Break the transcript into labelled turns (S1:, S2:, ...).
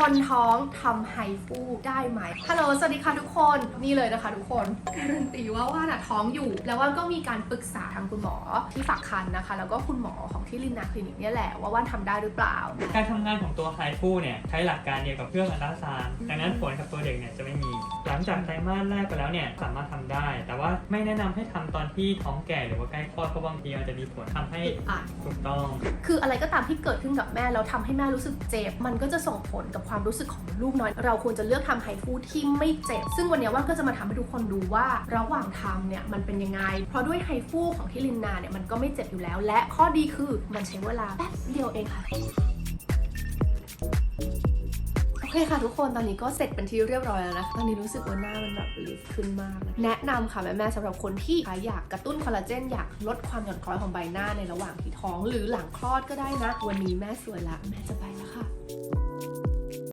S1: คนท้องทำไฮฟูได้ไหมฮัลโหลสวัสดีค่ะทุกคนนี่เลยนะคะทุกคนการันตีว่าว่านะท้องอยู่ แล้วว่าก็มีการปรึกษาทางคุณหมอที่ฝากคันนะคะ แล้วก็คุณหมอของที่ลินนาคลินิกเนี่ยแหละว่าว่านทำได้หรือเปล่า
S2: การทำงานของตัวไฮฟูเนี่ยใช้หลักการเดียวกับเครื่องอัลตราซาวด์ดังนั้นผลกับตัวเด็กเนี่ยจะไม่มี หลังจากไตรมาสแรกไปแล้วเนี่ยสามารถทำได้ แต่ว่าไม่แนะนำให้ทำตอนที่ท้องแก่หรือว่าใกล้คลอดเพราะบางทีมันจะมีผลทำให้
S1: อะ
S2: ถูกต้อง
S1: คืออะไรก็ตามที่เกิดขึ้นกับแม่แล้วทำให้แม่รู้สึกเจ็บ มันก็จะส่งผลกับความรู้สึกของลูกน้อย เราควรจะเลือกทำไฮฟูที่ไม่เจ็บ ซึ่งวันนี้ว่านก็จะมาทำให้ทุกคนดูว่าระหว่างทำเนี่ยมันเป็นยังไง เพราะด้วยไฮฟูของที่ลินนาเนี่ยมันก็ไม่เจ็บอยู่แล้ว และข้อดีคือมันใช้เวลาแป๊บเดียวเองค่ะโอ เคค่ะทุกคนตอนนี้ก็เสร็จเป็นที่เรียบร้อยแล้วนะคะตอนนี้รู้สึกว่าหน้ามันแบบลิฟขึ้นมากนะแนะนำค่ะแม่แม่สำหรับคนที่อยากกระตุ้นคอลลาเจนอยากลดความหย่อนคล้อยของใบหน้าในระหว่างที่ท้อง หรือหลังคลอดก็ได้นะ วันนี้แม่สวยละแม่จะไปแล้วค่ะ